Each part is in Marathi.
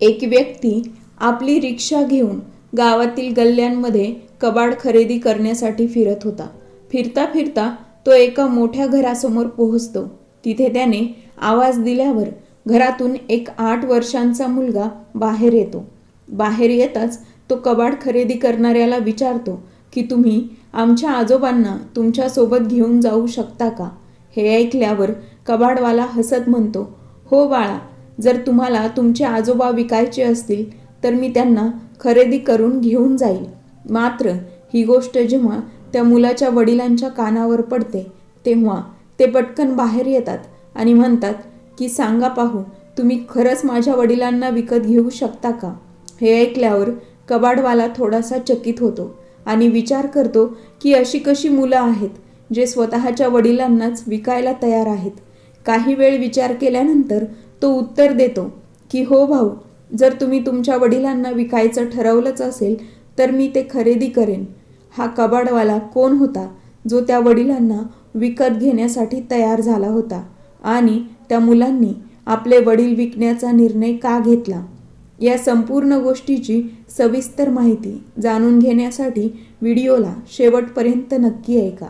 एक व्यक्ती आपली रिक्षा घेऊन गावातील गल्ल्यांमध्ये कबाड खरेदी करण्यासाठी फिरत होता. फिरता फिरता तो एका मोठ्या घरासमोर पोहोचतो. तिथे त्याने आवाज दिल्यावर घरातून एक आठ वर्षांचा मुलगा बाहेर येतो. बाहेर येताच तो कबाड खरेदी करणाऱ्याला विचारतो की तुम्ही आमच्या आजोबांना तुमच्यासोबत घेऊन जाऊ शकता का? हे ऐकल्यावर कबाडवाला हसत म्हणतो हो बाळा जर तुम्हाला तुमचे आजोबा विकायचे असतील तर मी त्यांना खरेदी करून घेऊन जाईल. मात्र ही गोष्ट जेव्हा त्या मुलाच्या वडिलांच्या कानावर पडते तेव्हा ते पटकन बाहेर येतात आणि म्हणतात की सांगा पाहू तुम्ही खरंच माझ्या वडिलांना विकत घेऊ शकता का? हे ऐकल्यावर कबाडवाला थोडासा चकित होतो आणि विचार करतो की अशी कशी मुलं आहेत जे स्वतःच्या वडिलांनाच विकायला तयार आहेत? काही वेळ विचार केल्यानंतर तो उत्तर देतो की हो भाऊ जर तुम्ही तुमच्या वडिलांना विकायचं ठरवलंच असेल तर मी ते खरेदी करेन. हा कबाडवाला कोण होता जो त्या वडिलांना विकत घेण्यासाठी तयार झाला होता आणि त्या मुलांनी आपले वडील विकण्याचा निर्णय का घेतला? या संपूर्ण गोष्टीची सविस्तर माहिती जाणून घेण्यासाठी व्हिडिओला शेवटपर्यंत नक्की ऐका.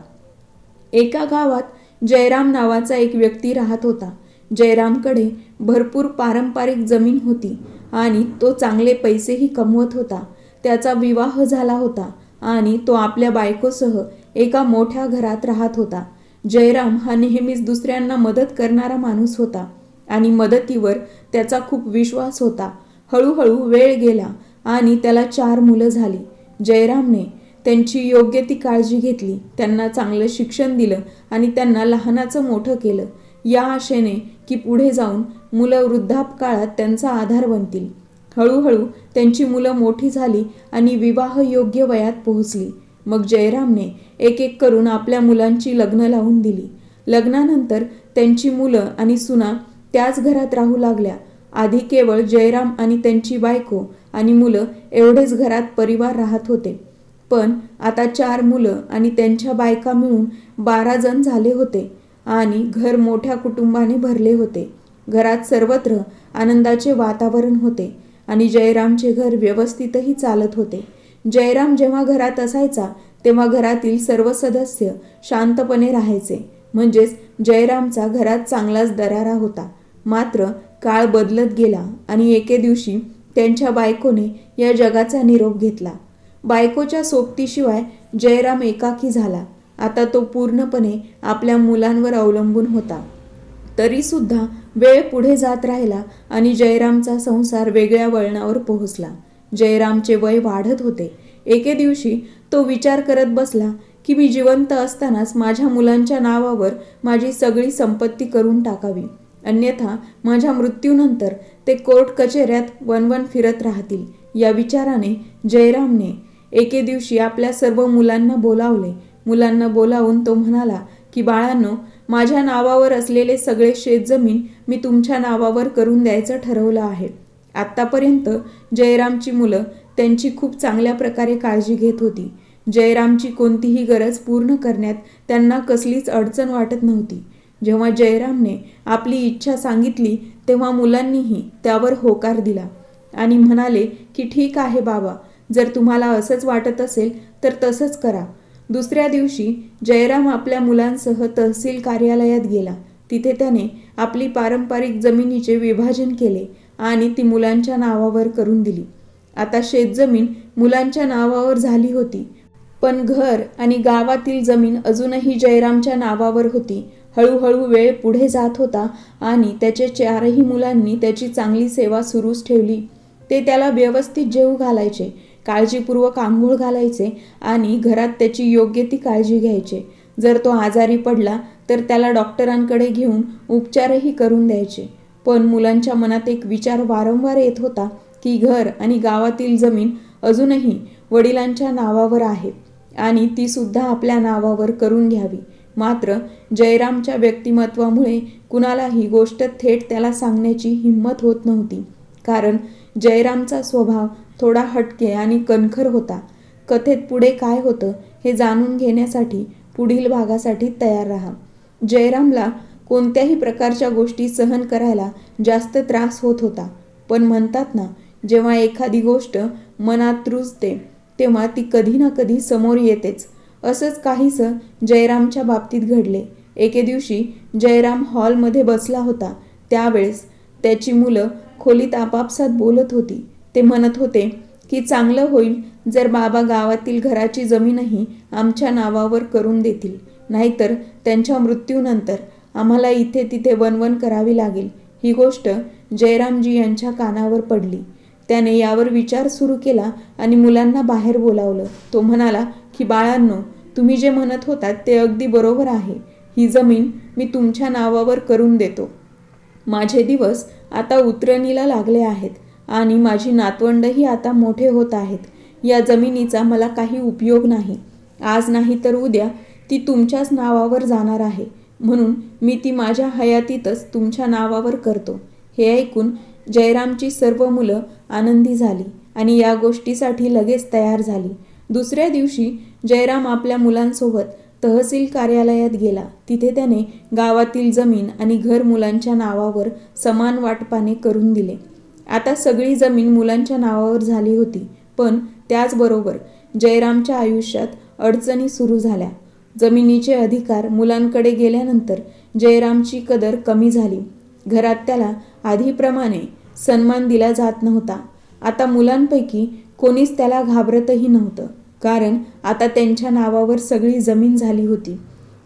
एका गावात जयराम नावाचा एक व्यक्ती राहत होता. जयरामकडे भरपूर पारंपरिक जमीन होती आणि तो चांगले पैसेही कमवत होता. त्याचा विवाह झाला होता आणि तो आपल्या बायकोसह एका मोठ्या घरात राहत होता. जयराम हा नेहमीच दुसऱ्यांना मदत करणारा माणूस होता आणि मदतीवर त्याचा खूप विश्वास होता. हळूहळू वेळ गेला आणि त्याला चार मुलं झाली. जयरामने त्यांची योग्य ती काळजी घेतली. त्यांना चांगलं शिक्षण दिलं आणि त्यांना लहानाचं मोठं केलं. या आशेने की पुढे जाऊन मुलं वृद्धापकाळात त्यांचा आधार बनतील. हळूहळू त्यांची मुलं मोठी झाली आणि विवाह योग्य वयात पोहोचली. मग जयरामने एक एक करून आपल्या मुलांची लग्न लावून दिली. लग्नानंतर त्यांची मुलं आणि सुना त्याच घरात राहू लागल्या. आधी केवळ जयराम आणि त्यांची बायको आणि मुलं एवढेच घरात परिवार राहत होते. पण आता चार मुलं आणि त्यांच्या बायका मिळून बारा जण झाले होते. आणि घर मोठ्या कुटुंबाने भरले होते. घरात सर्वत्र आनंदाचे वातावरण होते आणि जयरामचे घर व्यवस्थितही चालत होते. जयराम जेव्हा घरात असायचा तेव्हा घरातील सर्व सदस्य शांतपणे राहायचे. म्हणजेच जयरामचा घरात चांगलाच दरारा होता. मात्र काळ बदलत गेला आणि एके दिवशी त्यांच्या बायकोने या जगाचा निरोप घेतला. बायकोच्या सोबतीशिवाय जयराम एकाकी झाला. आता तो पूर्णपणे आपल्या मुलांवर अवलंबून होता. तरीसुद्धा वेळ पुढे जात राहिला आणि जयरामचा संसार वेगळ्या वळणावर पोहोचला. जयरामचे वय वाढत होते. एके दिवशी तो विचार करत बसला की मी जिवंत असतानाच माझ्या मुलांच्या नावावर माझी सगळी संपत्ती करून टाकावी. अन्यथा माझ्या मृत्यूनंतर ते कोर्ट कचेऱ्यात वनवन फिरत राहतील. या विचाराने जयरामने एके दिवशी आपल्या सर्व मुलांना बोलावले मुलांना बोलावून तो म्हणाला की बाळांनो माझ्या नावावर असलेले सगळे शेतजमीन मी तुमच्या नावावर करून द्यायचं ठरवलं आहे. आत्तापर्यंत जयरामची मुलं त्यांची खूप चांगल्या प्रकारे काळजी घेत होती. जयरामची कोणतीही गरज पूर्ण करण्यात त्यांना कसलीच अडचण वाटत नव्हती. जेव्हा जयरामने आपली इच्छा सांगितली तेव्हा मुलांनीही त्यावर होकार दिला आणि म्हणाले की ठीक आहे बाबा जर तुम्हाला असंच वाटत असेल तर तसंच करा. दुसऱ्या दिवशी जयराम आपल्या मुलांसह तहसील कार्यालयात गेला. तिथे त्याने आपली पारंपरिक जमिनीचे विभाजन केले आणि ती मुलांच्या नावावर करून दिली. आता शेतजमीन मुलांच्या नावावर झाली होती. पण घर आणि गावातील जमीन अजूनही जयरामच्या नावावर होती. हळूहळू वेळ पुढे जात होता आणि त्याचे चारही मुलांनी त्याची चांगली सेवा सुरूच ठेवली. ते त्याला व्यवस्थित जेवू घालायचे. काळजीपूर्वक आंघोळ घालायचे आणि घरात त्याची योग्य ती काळजी घ्यायचे. जर तो आजारी पडला तर त्याला डॉक्टरांकडे घेऊन उपचारही करून द्यायचे. पण मुलांच्या मनात एक विचार वारंवार येत होता की घर आणि गावातील जमीन अजूनही वडिलांच्या नावावर आहे आणि ती सुद्धा आपल्या नावावर करून घ्यावी. मात्र जयरामच्या व्यक्तिमत्वामुळे कुणालाही गोष्ट थेट त्याला सांगण्याची हिंमत होत नव्हती. कारण जयरामचा स्वभाव थोडा हटके आणि कणखर होता. कथेत पुढे काय होतं हे जाणून घेण्यासाठी पुढील भागासाठी तयार राहा. जयरामला कोणत्याही प्रकारच्या गोष्टी सहन करायला जास्त त्रास होत होता. पण म्हणतात ना जेव्हा एखादी गोष्ट मनात रुजते तेव्हा ती कधी ना कधी समोर येतेच. असंच काहीसं जयरामच्या बाबतीत घडले. एके दिवशी जयराम हॉलमध्ये बसला होता. त्यावेळेस त्याची मुलं खोलीत आपापसात बोलत होती. ते म्हणत होते की चांगलं होईल जर बाबा गावातील घराची जमीनही आमच्या नावावर करून देतील. नाहीतर त्यांच्या मृत्यूनंतर आम्हाला इथे तिथे वनवन करावी लागेल. ही गोष्ट जयरामजी यांच्या कानावर पडली. त्याने यावर विचार सुरू केला आणि मुलांना बाहेर बोलावलं. तो म्हणाला की बाळांनो तुम्ही जे म्हणत होतात ते अगदी बरोबर आहे. ही जमीन मी तुमच्या नावावर करून देतो. माझे दिवस आता उतरणीला लागले आहेत. आणि माझी नातवंडही आता मोठे होत आहेत. या जमिनीचा मला काही उपयोग नाही. आज नाही तर उद्या ती तुमच्याच नावावर जाणार आहे. म्हणून मी ती माझ्या हयातीतच तुमच्या नावावर करतो. हे ऐकून जयरामची सर्व मुलं आनंदी झाली आणि या गोष्टीसाठी लगेच तयार झाली. दुसऱ्या दिवशी जयराम आपल्या मुलांसोबत तहसील कार्यालयात गेला. तिथे त्याने गावातील जमीन आणि घर मुलांच्या नावावर समान वाटपाने करून दिले. आता सगळी जमीन मुलांच्या नावावर झाली होती. पण त्याचबरोबर जयरामच्या आयुष्यात अडचणी सुरू झाल्या. जमिनीचे अधिकार मुलांकडे गेल्यानंतर जयरामची कदर कमी झाली. घरात त्याला आधीप्रमाणे सन्मान दिला जात नव्हता. आता मुलांपैकी कोणीच त्याला घाबरतही नव्हतं. कारण आता त्यांच्या नावावर सगळी जमीन झाली होती.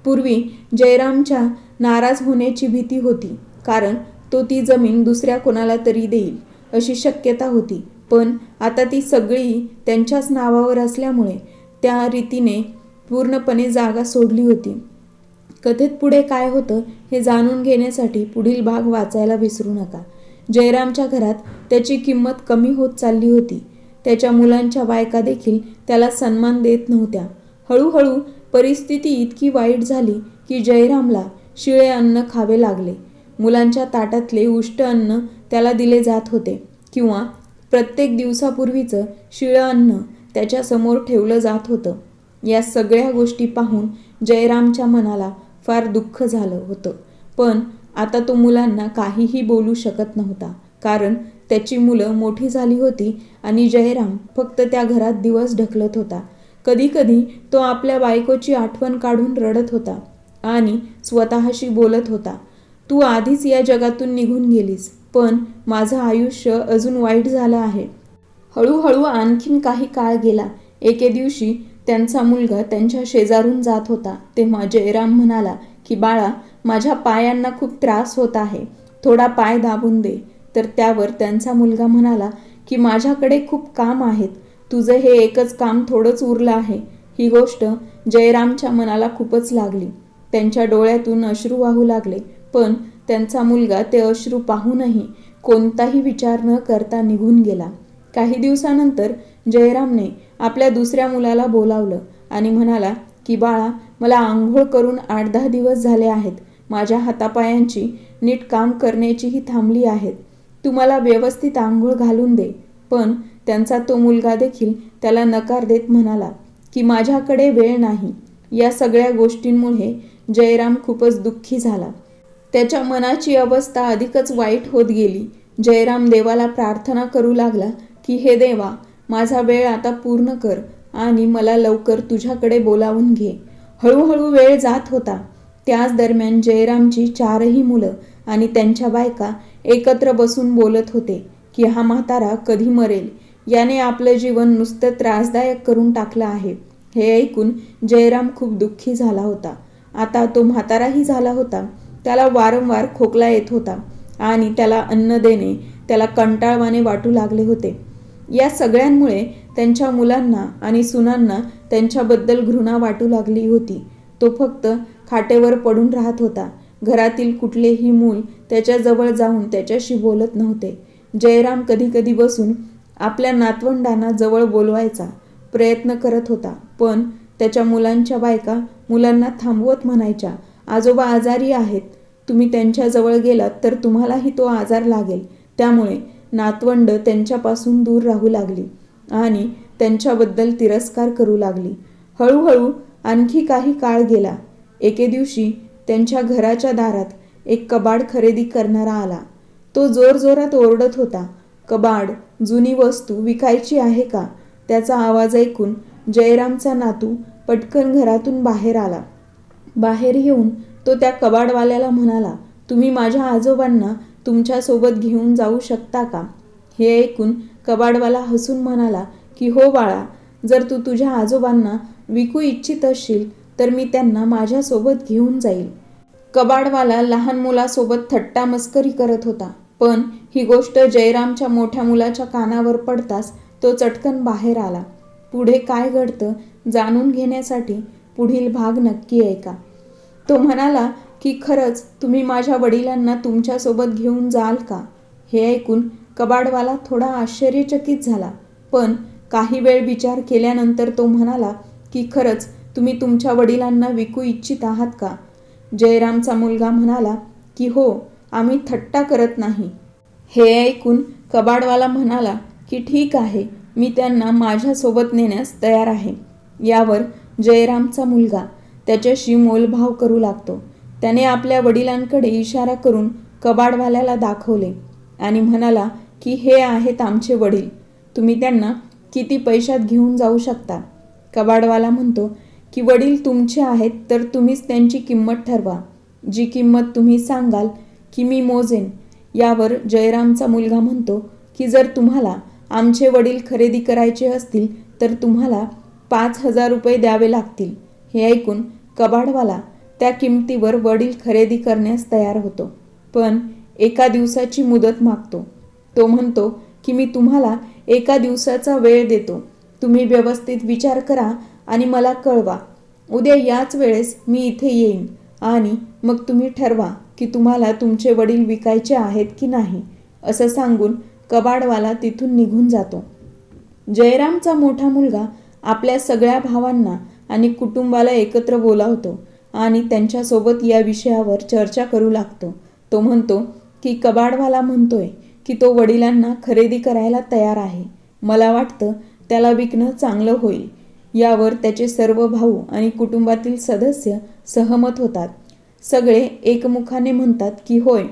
पूर्वी जयरामच्या नाराज होण्याची भीती होती. कारण तो ती जमीन दुसऱ्या कोणाला तरी देईल. अशी शक्यता होती. पण आता ती सगळी त्यांच्याच नावावर असल्यामुळे त्या रीतीने पूर्णपणे जागा सोडली होती. कथेत पुढे काय होतं हे जाणून घेण्यासाठी पुढील भाग वाचायला विसरू नका. जयरामच्या घरात त्याची किंमत कमी होत चालली होती. त्याच्या मुलांच्या बायका देखील त्याला सन्मान देत नव्हत्या. हळूहळू परिस्थिती इतकी वाईट झाली की जयरामला शिळे अन्न खावे लागले. मुलांच्या ताटातले उष्ट अन्न त्याला दिले जात होते. किंवा प्रत्येक दिवसापूर्वीचं शिळं अन्न त्याच्यासमोर ठेवलं जात होतं. या सगळ्या गोष्टी पाहून जयरामच्या मनाला फार दुःख झालं होतं. पण आता तो मुलांना काहीही बोलू शकत नव्हता. कारण त्याची मुलं मोठी झाली होती आणि जयराम फक्त त्या घरात दिवस ढकलत होता. कधीकधी तो आपल्या बायकोची आठवण काढून रडत होता आणि स्वतःशी बोलत होता. तू आधीच या जगातून निघून गेलीस. पण माझं आयुष्य अजून वाईट झालं आहे. हळूहळू आणखीन काही काळ गेला. एके दिवशी त्यांचा मुलगा त्यांच्या शेजारून जात होता. तेव्हा जयराम म्हणाला की बाळा माझ्या पायांना खूप त्रास होत आहे. थोडा पाय दाबून दे. तर त्यावर त्यांचा मुलगा म्हणाला की माझ्याकडे खूप काम आहेत. तुझं हे एकच काम थोडंच उरलं आहे. ही गोष्ट जयरामच्या मनाला खूपच लागली. त्यांच्या डोळ्यातून अश्रू वाहू लागले. पण त्यांचा मुलगा ते अश्रू पाहूनही कोणताही विचार न करता निघून गेला. काही दिवसानंतर जयरामने आपल्या दुसऱ्या मुलाला बोलावलं आणि म्हणाला की बाळा मला आंघोळ करून आठ दहा दिवस झाले आहेत. माझ्या हातापायांची नीट काम करण्याचीही थांबली आहेत. तू मला व्यवस्थित आंघोळ घालून दे. पण त्यांचा तो मुलगा देखील त्याला नकार देत म्हणाला की माझ्याकडे वेळ नाही. या सगळ्या गोष्टींमुळे जयराम खूपच दुःखी झाला. त्याच्या मनाची अवस्था अधिकच वाईट होत गेली. जयराम देवाला प्रार्थना करू लागला की हे देवा माझा वेळ आता पूर्ण कर आणि मला लवकर तुझ्याकडे बोलावून घे. हळूहळू वेळ जात होता. त्याच दरम्यान जयरामची चारही मुलं आणि त्यांच्या बायका एकत्र बसून बोलत होते की हा म्हातारा कधी मरेल? याने आपलं जीवन नुसतं त्रासदायक करून टाकलं आहे. हे ऐकून जयराम खूप दुःखी झाला होता. आता तो म्हाताराही झाला होता. त्याला वारंवार खोकला येत होता आणि त्याला अन्न देणे त्याला कंटाळवाने वाटू लागले होते. या सगळ्यांमुळे त्यांच्या मुलांना आणि सुनांना त्यांच्याबद्दल घृणा वाटू लागली होती. तो फक्त खाटेवर पडून राहत होता. घरातील कुठलेही मूल त्याच्याजवळ जाऊन त्याच्याशी बोलत नव्हते. जयराम कधीकधी बसून आपल्या नातवंडांना जवळ बोलवायचा प्रयत्न करत होता पण त्याच्या मुलांच्या बायका मुलांना थांबवत म्हणायच्या आजोबा आजारी आहेत. तुम्ही त्यांच्याजवळ गेलात तर तुम्हालाही तो आजार लागेल. त्यामुळे नातवंड त्यांच्यापासून दूर राहू लागली आणि त्यांच्याबद्दल तिरस्कार करू लागली. हळूहळू आणखी काही काळ गेला. एके दिवशी त्यांच्या घराच्या दारात एक कबाड खरेदी करणारा आला. तो जोरजोरात ओरडत होता कबाड जुनी वस्तू विकायची आहे का? त्याचा आवाज ऐकून जयरामचा नातू पटकन घरातून बाहेर आला. बाहेर येऊन तो त्या कबाडवाल्याला म्हणाला तुम्ही माझ्या आजोबांना तुमच्यासोबत घेऊन जाऊ शकता का? हे ऐकून कबाडवाला हसून म्हणाला की हो बाळा जर तू तुझ्या आजोबांना विकू इच्छित असशील तर मी त्यांना माझ्यासोबत घेऊन जाईल. कबाडवाला लहान मुलासोबत थट्टा मस्करी करत होता पण ही गोष्ट जयरामच्या मोठ्या मुलाच्या कानावर पडताच तो चटकन बाहेर आला. पुढे काय घडतं जाणून घेण्यासाठी पुढील भाग नक्की ऐका. तो म्हणाला की खरंच तुम्ही माझ्या वडिलांना तुमच्यासोबत घेऊन जाल का? हे ऐकून कबाडवाला थोडा आश्चर्यचकित झाला. पण काही वेळ विचार केल्यानंतर तो म्हणाला की खरंच तुम्ही तुमच्या वडिलांना विकू इच्छित आहात का? जयरामचा मुलगा म्हणाला की हो आम्ही थट्टा करत नाही. हे ऐकून कबाडवाला म्हणाला की ठीक आहे मी त्यांना माझ्यासोबत नेण्यास तयार आहे. यावर जयरामचा मुलगा. त्याच्याशी मोलभाव करू लागतो. त्याने आपल्या वडिलांकडे इशारा करून कबाडवाल्याला दाखवले आणि म्हणाला की हे आहेत आमचे वडील. तुम्ही त्यांना किती पैशात घेऊन जाऊ शकता? कबाडवाला म्हणतो की वडील तुमचे आहेत तर तुम्हीच त्यांची किंमत ठरवा. जी किंमत तुम्ही सांगाल की मी मोजेन. यावर जयरामचा मुलगा म्हणतो की जर तुम्हाला आमचे वडील खरेदी करायचे असतील तर तुम्हाला पाच हजार रुपये द्यावे लागतील. हे ऐकून कबाडवाला त्या किमतीवर वडील खरेदी करण्यास तयार होतो. पण एका दिवसाची मुदत मागतो. तो म्हणतो की मी तुम्हाला एका दिवसाचा वेळ देतो. तुम्ही व्यवस्थित विचार करा आणि मला कळवा. उद्या याच वेळेस मी इथे येईन आणि मग तुम्ही ठरवा की तुम्हाला तुमचे वडील विकायचे आहेत की नाही असं सांगून कबाडवाला तिथून निघून जातो. जयरामचा मोठा मुलगा आपल्या सगळ्या भावांना आणि कुटुंबाला एकत्र बोलावतो आणि त्यांच्यासोबत या विषयावर चर्चा करू लागतो. तो म्हणतो की कबाडवाला म्हणतोय की तो वडिलांना खरेदी करायला तयार आहे. मला वाटतं त्याला विकणं चांगलं होईल. यावर त्याचे सर्व भाऊ आणि कुटुंबातील सदस्य सहमत होतात. सगळे एकमुखाने म्हणतात की होय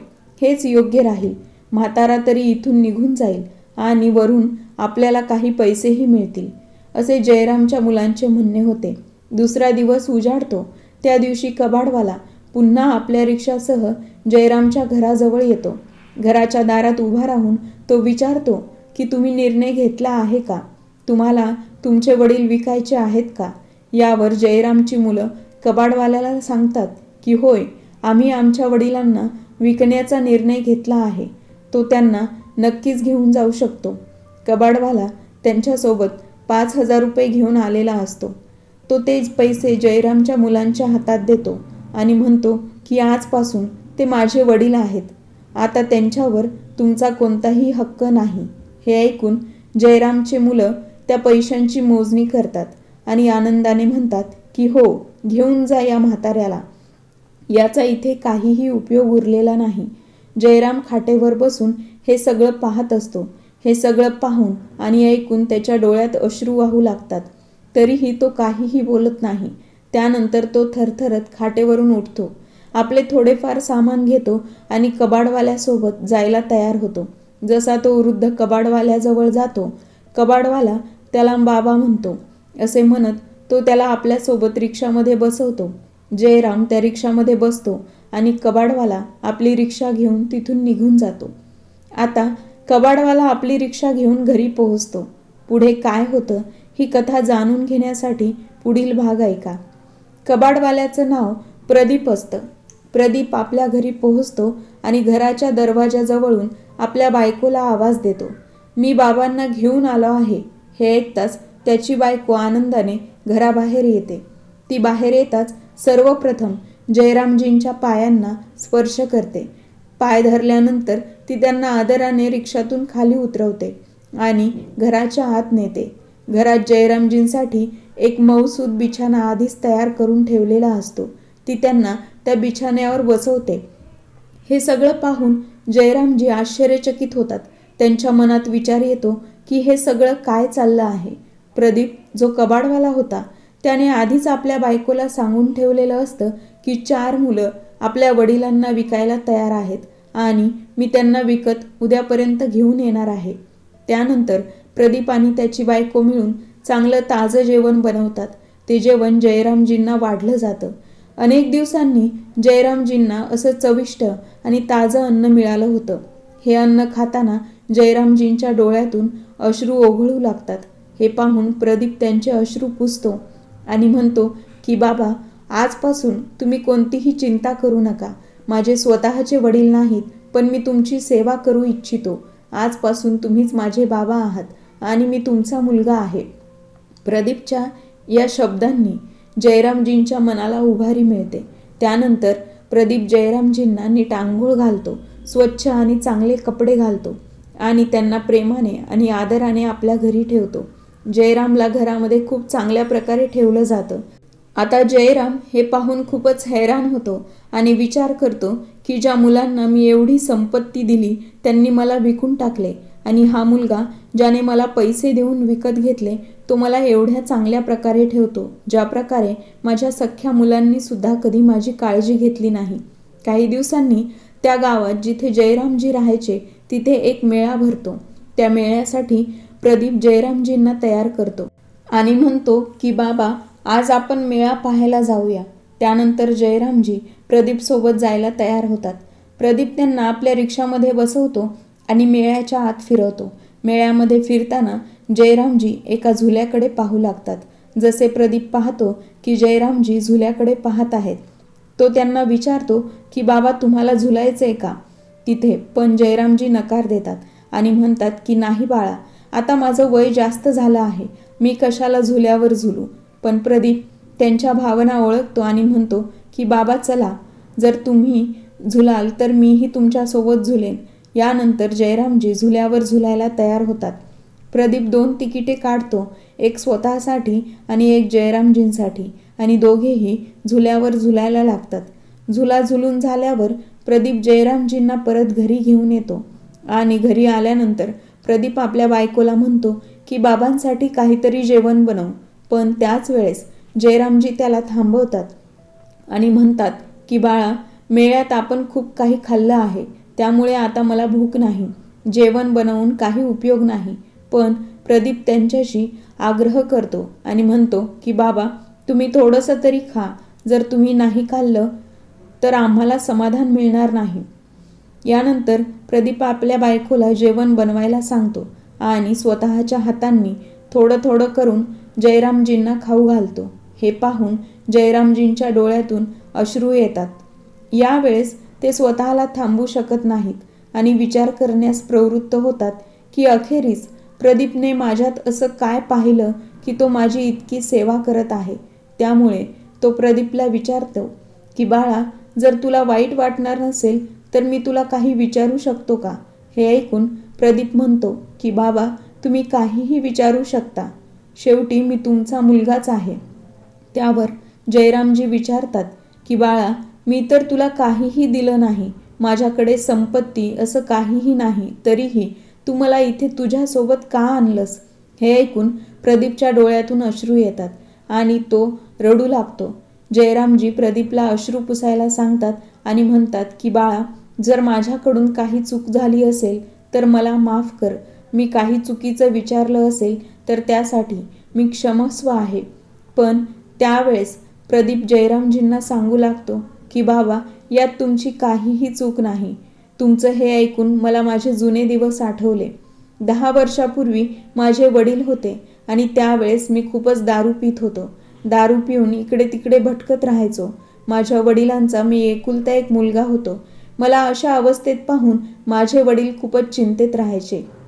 हेच योग्य राहील. म्हातारा तरी इथून निघून जाईल आणि वरून आपल्याला काही पैसेही मिळतील. असे जयरामच्या मुलांचे म्हणणे होते. दुसरा दिवस उजाडतो. त्या दिवशी कबाडवाला पुन्हा आपल्या रिक्षासह जयरामच्या घराजवळ येतो. घराच्या दारात उभा राहून तो विचारतो की तुम्ही निर्णय घेतला आहे का? तुम्हाला तुमचे वडील विकायचे आहेत का? यावर जयरामची मुलं कबाडवाल्याला सांगतात की होय आम्ही आमच्या वडिलांना विकण्याचा निर्णय घेतला आहे. तो त्यांना नक्कीच घेऊन जाऊ शकतो. कबाडवाला त्यांच्यासोबत पाच हजार रुपये घेऊन आलेला असतो. तो तेच पैसे जयरामच्या मुलांच्या हातात देतो आणि म्हणतो की आजपासून ते माझे वडील आहेत. आता त्यांच्यावर तुमचा कोणताही हक्क नाही. हे ऐकून जयरामचे मुलं त्या पैशांची मोजणी करतात आणि आनंदाने म्हणतात की हो घेऊन जा या म्हाताऱ्याला. याचा इथे काहीही उपयोग उरलेला नाही. जयराम खाटेवर बसून हे सगळं पाहत असतो हे सगळं पाहून आणि ऐकून त्याच्या डोळ्यात अश्रू वाहू लागतात. तरीही तो काहीही बोलत नाही. त्यानंतर तो थरथरत खाटेवरून उठतो. आपले थोडेफार सामान घेतो आणि कबाडवाल्यासोबत जायला तयार होतो. जसा तो वृद्ध कबाडवाल्याजवळ जातो कबाडवाला त्याला बाबा म्हणतो. असे म्हणत तो त्याला आपल्यासोबत रिक्षामध्ये बसवतो. जयराम त्या रिक्षामध्ये बसतो आणि कबाडवाला आपली रिक्षा घेऊन तिथून निघून जातो. आता कबाडवाला आपली रिक्षा घेऊन घरी पोहोचतो. पुढे काय होतं ही कथा जाणून घेण्यासाठी पुढील भाग ऐका. कबाडवाल्याचं नाव प्रदीप असतं. प्रदीप आपल्या घरी पोहोचतो आणि घराच्या दरवाजाजवळून आपल्या बायकोला आवाज देतो. मी बाबांना घेऊन आलो आहे. हे ऐकताच त्याची बायको आनंदाने घराबाहेर येते. ती बाहेर येताच सर्वप्रथम जयरामजींच्या पायांना स्पर्श करते. पाय धरल्यानंतर ती त्यांना आदराने रिक्षातून खाली उतरवते आणि घराच्या आत नेते. घरात जयरामजींसाठी एक मऊसूद बिछाना आधीच तयार करून ठेवलेला असतो. ती त्यांना त्या बिछाण्यावर बसवते. हे सगळं पाहून जयरामजी आश्चर्यचकित होतात. त्यांच्या मनात विचार येतो की हे सगळं काय चाललं आहे? प्रदीप जो कबाडवाला होता त्याने आधीच आपल्या बायकोला सांगून ठेवलेलं असतं की चार मुलं आपल्या वडिलांना विकायला तयार आहेत. आणि मी त्यांना विकत उद्यापर्यंत घेऊन येणार आहे. त्यानंतर प्रदीप आणि त्याची बायको मिळून चांगलं ताजं जेवण बनवतात. ते जेवण जयरामजींना वाढलं जातं. अनेक दिवसांनी जयरामजींना असं चविष्ट आणि ताजं अन्न मिळालं होतं. हे अन्न खाताना जयरामजींच्या डोळ्यातून अश्रू ओघळू लागतात. हे पाहून प्रदीप त्यांचे अश्रू पुसतो आणि म्हणतो की बाबा आजपासून तुम्ही कोणतीही चिंता करू नका. माझे स्वतःचे वडील नाहीत पण मी तुमची सेवा करू इच्छितो. आजपासून तुम्हीच माझे बाबा आहात आणि मी तुमचा मुलगा आहे. प्रदीपच्या या शब्दांनी जयरामजींच्या मनाला उभारी मिळते. त्यानंतर प्रदीप जयरामजींना नीट आंघोळ घालतो स्वच्छ आणि चांगले कपडे घालतो आणि त्यांना प्रेमाने आणि आदराने आपल्या घरी ठेवतो. जयरामला घरामध्ये खूप चांगल्या प्रकारे ठेवलं जातं. आता जयराम हे पाहून खूपच हैराण होतो आणि विचार करतो की ज्या मुलांना मी एवढी संपत्ती दिली त्यांनी मला विकून टाकले आणि हा मुलगा ज्याने मला पैसे देऊन विकत घेतले तो मला एवढ्या चांगल्या प्रकारे ठेवतो ज्या प्रकारे माझ्या सख्ख्या मुलांनी सुद्धा कधी माझी काळजी घेतली नाही. काही दिवसांनी त्या गावात जिथे जयरामजी राहायचे तिथे एक मेळा भरतो. त्या मेळ्यासाठी प्रदीप जयरामजींना तयार करतो आणि म्हणतो की बाबा आज आपण मेळा पाहायला जाऊया. त्यानंतर जयरामजी प्रदीपसोबत जायला तयार होतात. प्रदीप त्यांना आपल्या रिक्षामध्ये बसवतो आणि मेळ्याच्या आत फिरवतो. मेळ्यामध्ये फिरताना जयरामजी एका झुल्याकडे पाहू लागतात. जसे प्रदीप पाहतो की जयरामजी झुल्याकडे पाहत आहेत. तो त्यांना विचारतो की बाबा तुम्हाला झुलायचं आहे का? तिथे पण जयरामजी नकार देतात आणि म्हणतात की नाही बाळा आता माझं वय जास्त झालं आहे. मी कशाला झुल्यावर झुलू? पण प्रदीप त्यांच्या भावना ओळखतो आणि म्हणतो की बाबा चला. जर तुम्ही झुलाल तर मीही तुमच्यासोबत झुलेन. यानंतर जयरामजी झुल्यावर झुलायला तयार होतात. प्रदीप दोन तिकिटे काढतो एक स्वतःसाठी आणि एक जयरामजींसाठी. आणि दोघेही झुल्यावर झुलायला लागतात. झुला झुलून झाल्यावर प्रदीप जयरामजींना परत घरी घेऊन येतो. आणि घरी आल्यानंतर प्रदीप आपल्या बायकोला म्हणतो की बाबांसाठी काहीतरी जेवण बनव. पण त्याच वेळेस जयरामजी त्याला थांबवतात आणि म्हणतात की बाळा मेळ्यात आपण खूप काही खाल्लं आहे त्यामुळे आता मला भूक नाही जेवण बनवून काही उपयोग नाही पण प्रदीप त्यांच्याशी आग्रह करतो आणि म्हणतो की बाबा तुम्ही थोडंसं तरी खा जर तुम्ही नाही खाल्लं तर आम्हाला समाधान मिळणार नाही. यानंतर प्रदीप आपल्या बायकोला जेवण बनवायला सांगतो आणि स्वतःच्या हातांनी थोडं थोडं करून जयरामजींना खाऊ घालतो. हे पाहून जयरामजींच्या डोळ्यातून अश्रू येतात. यावेळेस ते स्वतःला थांबू शकत नाहीत आणि विचार करण्यास प्रवृत्त होतात की अखेरीस प्रदीपने माझ्यात असं काय पाहिलं की तो माझी इतकी सेवा करत आहे. त्यामुळे तो प्रदीपला विचारतो की बाळा जर तुला वाईट वाटणार नसेल तर मी तुला काही विचारू शकतो का? हे ऐकून प्रदीप म्हणतो की बाबा तुम्ही काहीही विचारू शकता. शेवटी मी तुमचा मुलगाच आहे. त्यावर जयरामजी विचारतात की बाळा मी तर तुला काहीही दिलं नाही. माझ्याकडे संपत्ती असं काहीही नाही. तरीही तू मला इथे तुझ्यासोबत का आणलंस? हे ऐकून प्रदीपच्या डोळ्यातून अश्रू येतात आणि तो रडू लागतो. जयरामजी प्रदीपला अश्रू पुसायला सांगतात आणि म्हणतात की बाळा जर माझ्याकडून काही चूक झाली असेल तर मला माफ कर. मी काही चुकीचं विचारलं असेल तर त्यासाठी मी क्षमस्व आहे. पण त्यावेळेस प्रदीप जयरामजींना सांगू लागतो की बाबा यात तुमची काहीही चूक नाही. तुमचं हे ऐकून मला माझे जुने दिवस आठवले. दहा वर्षापूर्वी माझे वडील होते आणि त्यावेळेस मी खूपच दारू पित होतो. दारू पिऊन इकडे तिकडे भटकत राहायचो. माझ्या वडिलांचा मी एकुलता एक मुलगा होतो. मला अशा अवस्थेत पाहून माझे वडील खूपच चिंतेत राहायचे.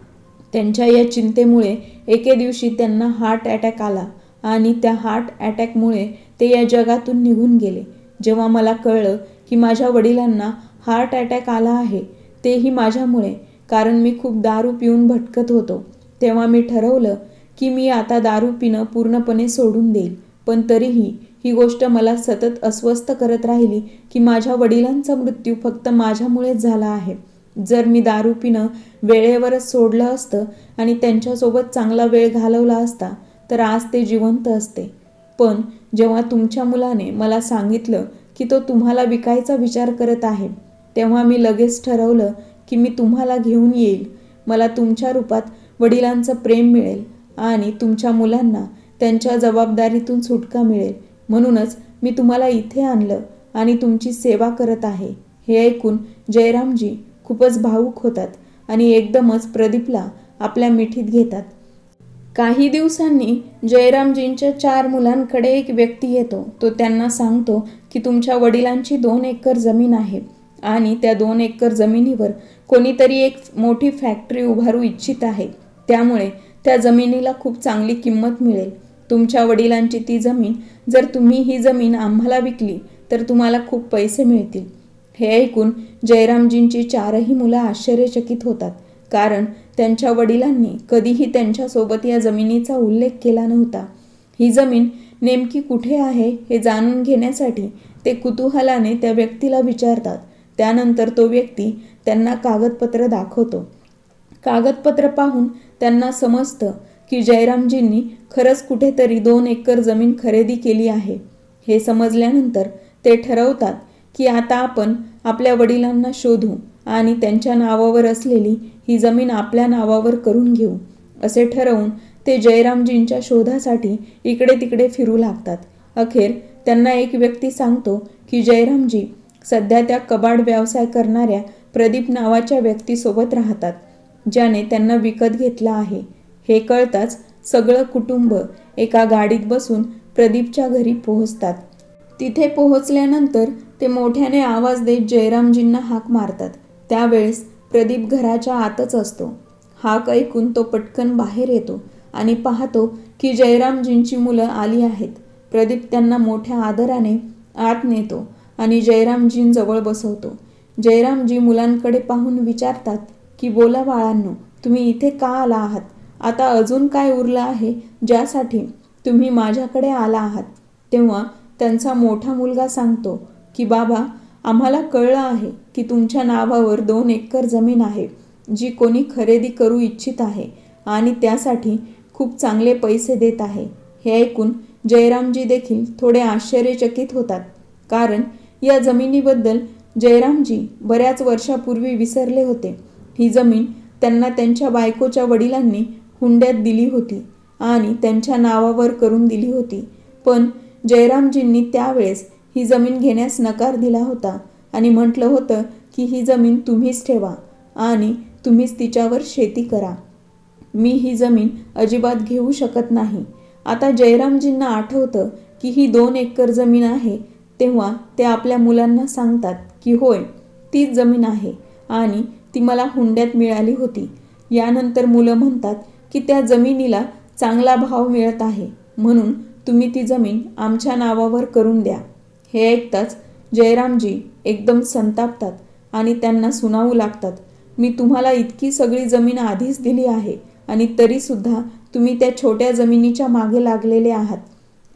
त्यांच्या या चिंतेमुळे एके दिवशी त्यांना हार्ट अटॅक आला आणि त्या हार्ट अटॅकमुळे ते या जगातून निघून गेले. जेव्हा मला कळलं की माझ्या वडिलांना हार्ट अटॅक आला आहे तेही माझ्यामुळे कारण मी खूप दारू पिऊन भटकत होतो. तेव्हा मी ठरवलं की मी आता दारू पिणं पूर्णपणे सोडून देईल पण तरीही ही गोष्ट मला सतत अस्वस्थ करत राहिली की माझ्या वडिलांचा मृत्यू फक्त माझ्यामुळेच झाला आहे. जर मी दारू पिणं वेळेवरच सोडलं असतं आणि त्यांच्यासोबत चांगला वेळ घालवला असता तर आज ते जिवंत असते. पण जेव्हा तुमच्या मुलाने मला सांगितलं की तो तुम्हाला विकायचा विचार करत आहे तेव्हा मी लगेच ठरवलं की मी तुम्हाला घेऊन येईल. मला तुमच्या रूपात वडिलांचं प्रेम मिळेल आणि तुमच्या मुलांना त्यांच्या जबाबदारीतून सुटका मिळेल. म्हणूनच मी तुम्हाला इथे आणलं आणि तुमची सेवा करत आहे. हे ऐकून जयरामजी खूपच भावूक होतात आणि एकदमच प्रदीपला आपल्या मिठीत घेतात. काही दिवसांनी जयरामजींच्या चार मुलांकडे एक व्यक्ती येतो. तो त्यांना सांगतो की तुमच्या वडिलांची दोन एकर जमीन आहे आणि त्या दोन एकर जमिनीवर कोणीतरी एक मोठी फॅक्टरी उभारू इच्छित आहे. त्यामुळे त्या जमिनीला खूप चांगली किंमत मिळेल. तुमच्या वडिलांची ती जमीन जर तुम्ही ही जमीन आम्हाला विकली तर तुम्हाला खूप पैसे मिळतील. हे ऐकून जयरामजींची चारही मुलं आश्चर्यचकित होतात. कारण त्यांच्या वडिलांनी कधीही त्यांच्यासोबत या जमिनीचा उल्लेख केला नव्हता. ही जमीन नेमकी कुठे आहे हे जाणून घेण्यासाठी ते कुतूहलाने त्या व्यक्तीला विचारतात. त्यानंतर तो व्यक्ती त्यांना कागदपत्र दाखवतो. कागदपत्र पाहून त्यांना समजतं की जयरामजींनी खरंच कुठेतरी दोन एकर जमीन खरेदी केली आहे. हे समजल्यानंतर ते ठरवतात की आता आपण आपल्या वडिलांना शोधू आणि त्यांच्या नावावर असलेली ही जमीन आपल्या नावावर करून घेऊ असे ठरवून ते जयरामजींच्या शोधासाठी इकडे तिकडे फिरू लागतात. अखेर त्यांना एक व्यक्ती सांगतो की जयरामजी सध्या त्या कबाड व्यवसाय करणाऱ्या प्रदीप नावाच्या व्यक्तीसोबत राहतात ज्याने त्यांना विकत घेतला आहे. हे कळताच सगळं कुटुंब एका गाडीत बसून प्रदीपच्या घरी पोहोचतात. तिथे पोहोचल्यानंतर ते मोठ्याने आवाज देत जयरामजींना हाक मारतात. त्यावेळेस प्रदीप घराच्या आतच असतो. हाक ऐकून तो पटकन बाहेर येतो आणि पाहतो की जयरामजींची मुलं आली आहेत. प्रदीप त्यांना मोठ्या आदराने आत नेतो आणि जयरामजींजवळ बसवतो. जयरामजी मुलांकडे पाहून विचारतात की बोला बाळांनो तुम्ही इथे का आला आहात? आता अजून काय उरलं आहे ज्यासाठी तुम्ही माझ्याकडे आला आहात? तेव्हा त्यांचा मोठा मुलगा सांगतो की बाबा आम्हाला कळलं आहे की तुमच्या नावावर दोन एकर जमीन आहे जी कोणी खरेदी करू इच्छित आहे आणि त्यासाठी खूप चांगले पैसे देत आहे. हे ऐकून जयरामजी देखील थोडे आश्चर्यचकित होतात. कारण या जमिनीबद्दल जयरामजी बऱ्याच वर्षापूर्वी विसरले होते. ही जमीन त्यांना त्यांच्या बायकोच्या वडिलांनी हुंड्यात दिली होती आणि त्यांच्या नावावर करून दिली होती. पण जयरामजींनी त्यावेळेस ही जमीन घेण्यास नकार दिला होता आणि म्हटलं होतं की ही जमीन तुम्हीच ठेवा आणि तुम्हीच तिच्यावर शेती करा. मी ही जमीन अजिबात घेऊ शकत नाही. आता जयरामजींना आठवतं की ही दोन एकर जमीन आहे तेव्हा ते आपल्या मुलांना सांगतात की होय तीच जमीन आहे आणि ती मला हुंड्यात मिळाली होती. यानंतर मुलं म्हणतात की त्या जमिनीला चांगला भाव मिळत आहे म्हणून तुम्ही ती जमीन आमच्या नावावर करून द्या. हे ऐकताच जयरामजी एकदम संतापतात आणि त्यांना सुनावू लागतात. मी तुम्हाला इतकी सगळी जमीन आधीच दिली आहे आणि तरीसुद्धा तुम्ही त्या छोट्या जमिनीच्या मागे लागलेले आहात.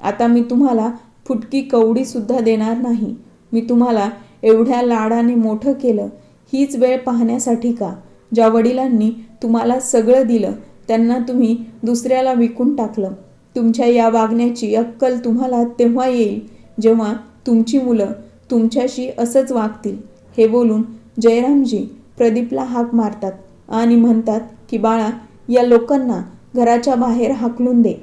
आता मी तुम्हाला फुटकी कवडीसुद्धा देणार नाही. मी तुम्हाला एवढ्या लाडाने मोठं केलं. हीच वेळ पाहण्यासाठी का? ज्या वडिलांनी तुम्हाला सगळं दिलं त्यांना तुम्ही दुसऱ्याला विकून टाकलं. तुमच्या या वागण्याची अक्कल तुम्हाला तेव्हा येईल जेव्हा तुमची मुलं तुमच्याशी असंच वागतील. हे बोलून जयरामजी प्रदीपला हाक मारतात आणि म्हणतात की बाळा या लोकांना घराच्या बाहेर हाकलून दे.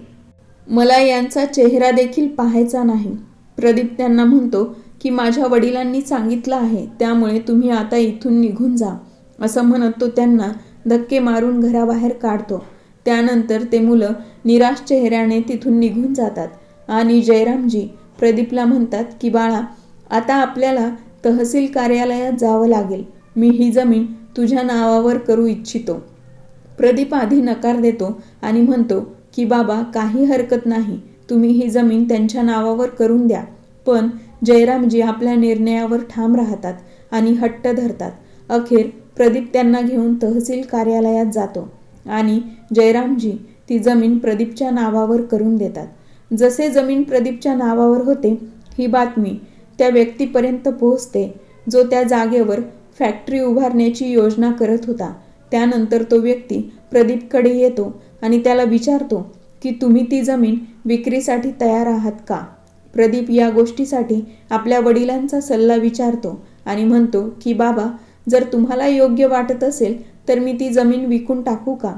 मला यांचा चेहरा देखील पाहायचा नाही. प्रदीप त्यांना म्हणतो की माझ्या वडिलांनी सांगितलं आहे त्यामुळे तुम्ही आता इथून निघून जा. असं म्हणत तो त्यांना धक्के मारून घराबाहेर काढतो. त्यानंतर ते मुलं निराश चेहऱ्याने तिथून निघून जातात. आणि जयरामजी प्रदीपला म्हणतात की बाळा आता आपल्याला तहसील कार्यालयात जावं लागेल. मी ही जमीन तुझ्या नावावर करू इच्छितो. प्रदीप आधी नकार देतो आणि म्हणतो की बाबा काही हरकत नाही. तुम्ही ही जमीन त्यांच्या नावावर करून द्या. पण जयरामजी आपल्या निर्णयावर ठाम राहतात आणि हट्ट धरतात. अखेर प्रदीप त्यांना घेऊन तहसील कार्यालयात जातो. आणि जयरामजी ती जमीन प्रदीपच्या नावावर करून देतात. जसे जमीन प्रदीपच्या नावावर होते ही बातमी त्या व्यक्तीपर्यंत पोहोचते जो त्या जागेवर फॅक्टरी उभारण्याची योजना करत होता. त्यानंतर तो व्यक्ती प्रदीपकडे येतो आणि त्याला विचारतो की तुम्ही ती जमीन विक्रीसाठी तयार आहात का? प्रदीप या गोष्टीसाठी आपल्या वडिलांचा सल्ला विचारतो आणि म्हणतो की बाबा जर तुम्हाला योग्य वाटत असेल तर मी ती जमीन विकून टाकू का?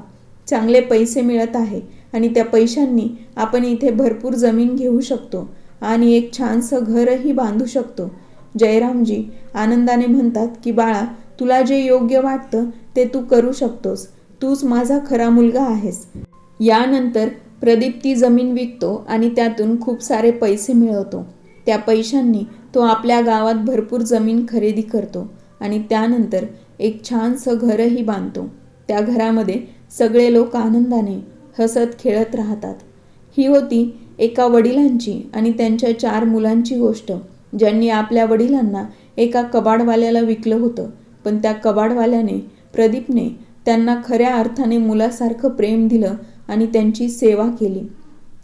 चांगले पैसे मिळत आहे आणि त्या पैशांनी आपण इथे भरपूर जमीन घेऊ शकतो आणि एक छानसं घरही बांधू शकतो. जयरामजी आनंदाने म्हणतात की बाळा तुला जे योग्य वाटतं ते तू करू शकतोस. तूच माझा खरा मुलगा आहेस. यानंतर प्रदीप ती जमीन विकतो आणि त्यातून खूप सारे पैसे मिळवतो. त्या पैशांनी तो आपल्या गावात भरपूर जमीन खरेदी करतो आणि त्यानंतर एक छानसं घरही बांधतो. त्या घरामध्ये सगळे लोक आनंदाने हसत खेळत राहतात. ही होती एका वडिलांची आणि त्यांच्या चार मुलांची गोष्ट ज्यांनी आपल्या वडिलांना एका कबाडवाल्याला विकलं होतं. पण त्या कबाडवाल्याने प्रदीपने त्यांना खऱ्या अर्थाने मुलासारखं प्रेम दिलं आणि त्यांची सेवा केली.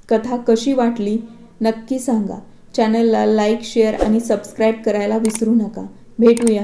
कथा कशी वाटली नक्की सांगा. चॅनलला लाईक शेअर आणि सबस्क्राईब करायला विसरू नका. भेटूया.